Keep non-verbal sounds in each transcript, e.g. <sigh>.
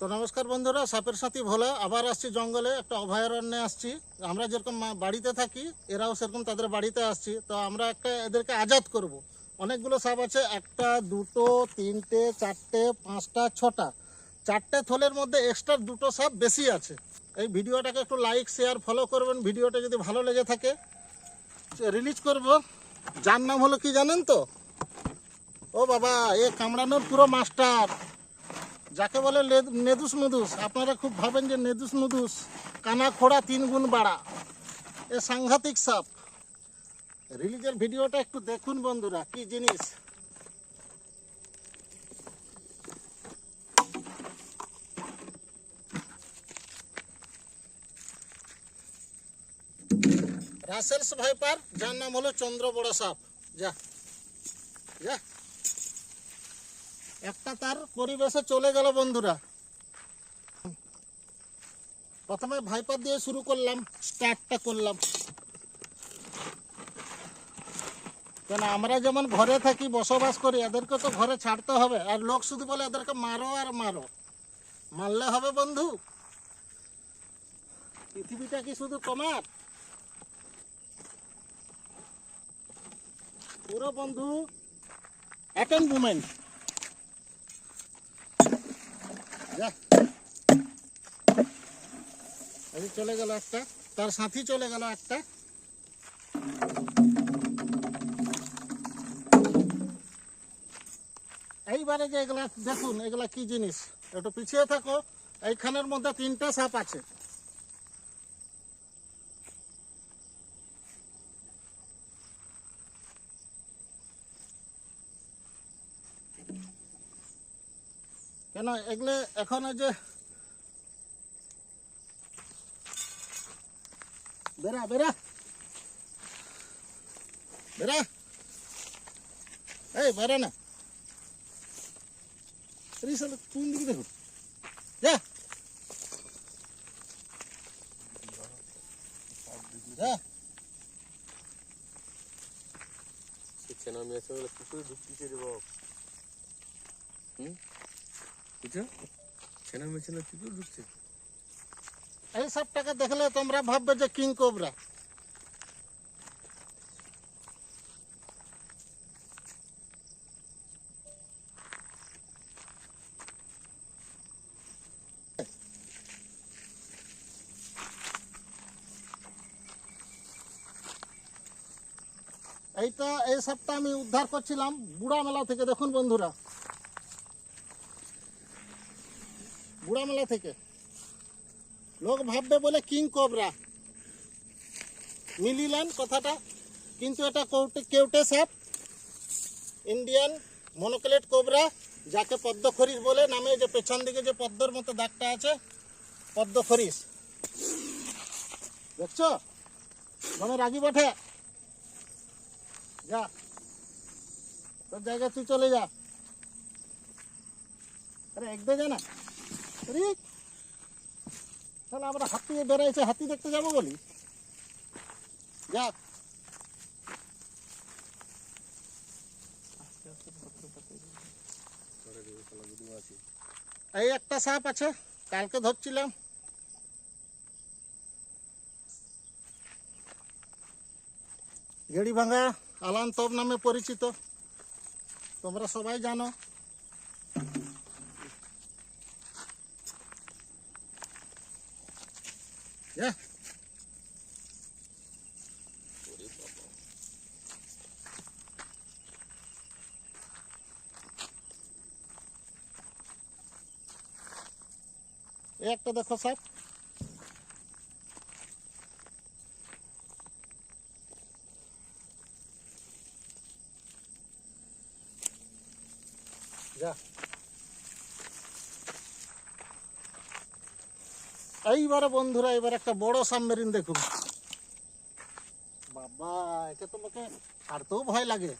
তো নমস্কার বন্ধুরা, সাপের সাথী ভোলা। আবার আসছি জঙ্গলে, একটা অভয়ারণ্যে আসছি। আমরা যেরকম বাড়িতে থাকি, এরাও সেরকম তাদের বাড়িতে আসছি। তো আমরা একটা এদেরকে আজাদ করব। অনেকগুলো সাপ আছে, একটা, দুটো, তিনটে, চারটে, পাঁচটা, ছটা। চারটে থলের মধ্যে এক্সট্রা দুটো সাপ বেশি আছে। এই ভিডিওটাকে একটু লাইক শেয়ার ফলো করবেন। ভিডিওটা যদি ভালো লেগে থাকে রিলিজ করব। যার নাম হলো কি জানেন তো? ও বাবা, এ কামড়ানোর পুরো মাস্টার যাকে বলে নেদুস নুদুস আপনারা খুব ভাবেন যে নেদুস নুদুস কানা খোড়া তিন গুণ বাড়া। এ সাংঘাতিক সাপ। রিলিজের ভিডিওটা একটু দেখুন বন্ধুরা, কি জিনিস? রাসেলস ভাইপার, যার নাম হলো চন্দ্র বড় সাপ। যা যা। একটা তার পরিবেশে চলে গেল বন্ধুরা। প্রথমে ভাইপার দিয়ে শুরু করলাম, স্টার্টটা করলাম। কেন, আমরা যেমন ঘরে থাকি, বসবাস করি, এদেরকে তো ঘরে ছাড়তে হবে। আর লোক শুধু বলে এদেরকে মারো আর মারো। মারলে হবে বন্ধু। পৃথিবীটা কি শুধু তোমার? পুরো বন্ধু অ্যাটেন্ড মুমেন্ট যা এই যে চলে গেল একটা। তার সাথী চলে গেল একটা। এইবারে যে এগুলা দেখুন, এগুলা কি জিনিস? একটু পিছিয়ে থাকো। এইখানের মধ্যে তিনটা সাপ আছে। কেন এগুলো এখন যে বেড়া বেরা বেরা এই বেরা না। কোন দিকে দেখো? যা। যা। পুকুরে ঢুকতেছে রে বাপ। হুম? পুকুরে ঢুকছে এই দেখলে তোমরা ভাববে যে কিং কোবরা। এইটা এই সাপটা আমি উদ্ধার করছিলাম বুড়া মেলা থেকে, দেখুন বন্ধুরা। বুড়া মেলা থেকে। লোক ভাববে বলে কিং কোবরা। মিলিলেন কথাটা, কিন্তু এটা কৌটে কেউটে সাপ। ইন্ডিয়ান মনোক্লেট কোবরা, যাকে পদ্ম খরিস বলে, নামে যে পেছন দিকে যে পদ্মর মতো দাগটা আছে, পদ্ম খরিস দেখছ? মনে রাগি বটে? যা। তোর জায়গা তুই চলে যা। আরে এক দে যা না তাহলে আমরা হাতি বেড়াইছে হাতি দেখতে যাব বলি। যা। এই একটা সাপ আছে, কালকে ধরছিলাম। গেড়ি ভাঙা আলান তব নামে পরিচিত। তোমরা সবাই জানো। যা এই একটা দেখো সাপ যা এইবারে বন্ধুরা এবার একটা বড় সাবমেরিন দেখুন। বাবা একে তোমাকে ছাড়তেও ভয় লাগে।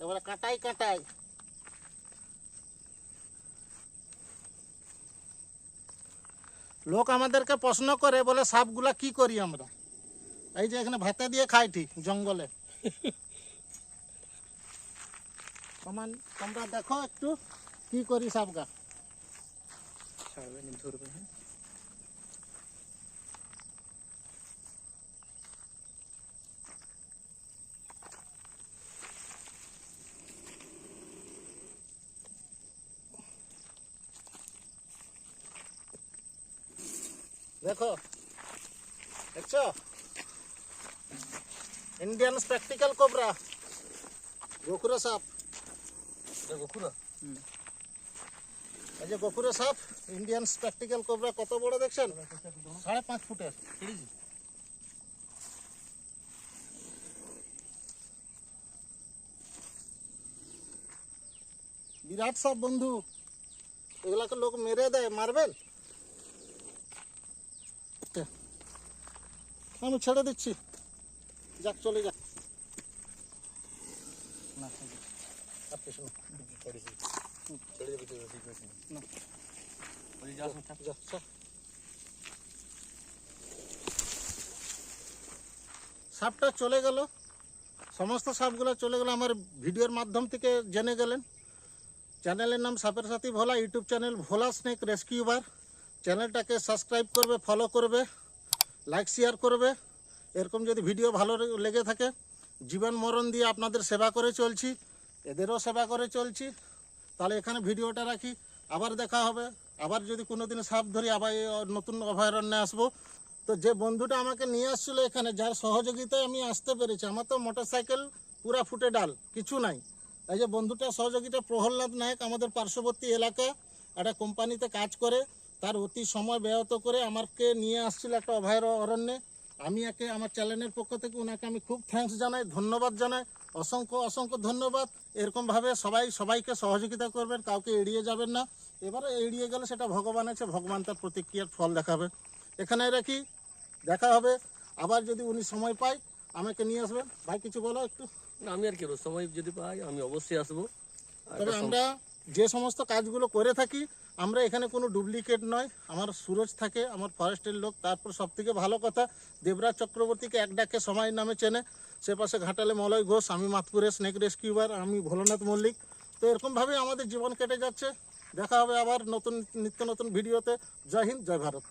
এবারে কাটাই কাটাই। লোক আমাদেরকে প্রশ্ন করে বলে সাপগুলা কি করি আমরা? এই যে এখানে ভাতে দিয়ে খাই ঠিক জঙ্গলে <laughs> তোমরা দেখো একটু কি করি সাপগা। ছাড়বে না ধরবে হ্যাঁ দেখো দেখছ ইন্ডিয়ান স্প্যাকটিক্যাল কোবরা গোকুরা সাপ এটা গোকুরা এই যে গোকুরা সাপ ইন্ডিয়ান স্প্যাকটিক্যাল কোবরা কত বড় দেখছেন? সাড়ে পাঁচ ফুটের বিরাট সাপ বন্ধু, এগুলাকে লোক মেরে দেয় মারবেন আমি ছেড়ে দিচ্ছি। যাক, চলে যাক। না আর কিছু না ছেড়ে দেবে তো ঠিক আছে না। বলি যাস না যা, যা। সাপটা চলে গেল। সমস্ত সাপগুলো চলে গেল। আমার ভিডিওর মাধ্যম থেকে জেনে গেলেন। চ্যানেলের নাম সাপের সাথী Bhola YouTube channel Bhola snake রেস্কিউবার। চ্যানেলটাকে সাবস্ক্রাইব করবে ফলো করবে লাইক শেয়ার করবে। এরকম যদি ভিডিও ভালো লেগে থাকে জীবন মরণ দিয়ে আপনাদের সেবা করে চলছি। এদেরও সেবা করে চলছি। তাহলে এখানে ভিডিওটা রাখি। আবার দেখা হবে। আবার যদি কোনো দিন সাপ ধরি, আবার নতুন অভয়ারণ্যে আসব। তো যে বন্ধুটা আমাকে নিয়ে আসছিল এখানে, যার সহযোগিতায় আমি আসতে পেরেছি। আমার তো মোটর সাইকেল পুরা ফুটে ডাল, কিছু নাই। এই যে বন্ধুটা, সহযোগিতা প্রহ্লাদ নায়ক আমাদের পার্শ্ববর্তী এলাকা, একটা কোম্পানিতে কাজ করে। তার অতি সময় ব্যাহত করে আমাকে নিয়ে আসছিল একটা অভয়ারণ্যে। আমি একে, আমার চ্যানেলের পক্ষ থেকে ওনাকে আমি খুব থ্যাঙ্কস জানাই, ধন্যবাদ জানাই। অসংখ্য অসংখ্য ধন্যবাদ। এরকমভাবে সবাই সবাইকে সহযোগিতা করবেন কাউকে এড়িয়ে যাবেন না। এবারে এড়িয়ে গেলে সেটা ভগবান আছে ভগবান তার প্রতিক্রিয়ার ফল দেখাবে। এখানে রাখি দেখা হবে। আবার যদি উনি সময় পায় আমাকে নিয়ে আসবেন। ভাই কিছু বলো একটু। আমি আর কি সময় যদি পাই আমি অবশ্যই আসব। তবে আমরা যে সমস্ত কাজগুলো করে থাকি, আমরা এখানে কোনো ডুপ্লিকেট নয়। আমার সুরজ থাকে, আমার ফরেস্টের লোক। তারপর সব থেকে ভালো কথা, দেবরাজ চক্রবর্তীকে এক ডাকে সময় নামে চেনে। সে পাশে ঘাটালে মলয় ঘোষ, আমি মাতপুরে স্নেক রেস্কিউবার, আমি ভোলানাথ মল্লিক। তো এরকমভাবেই আমাদের জীবন কেটে যাচ্ছে। দেখা হবে আবার নতুন, নিত্য নতুন ভিডিওতে। জয় হিন্দ, জয় ভারত।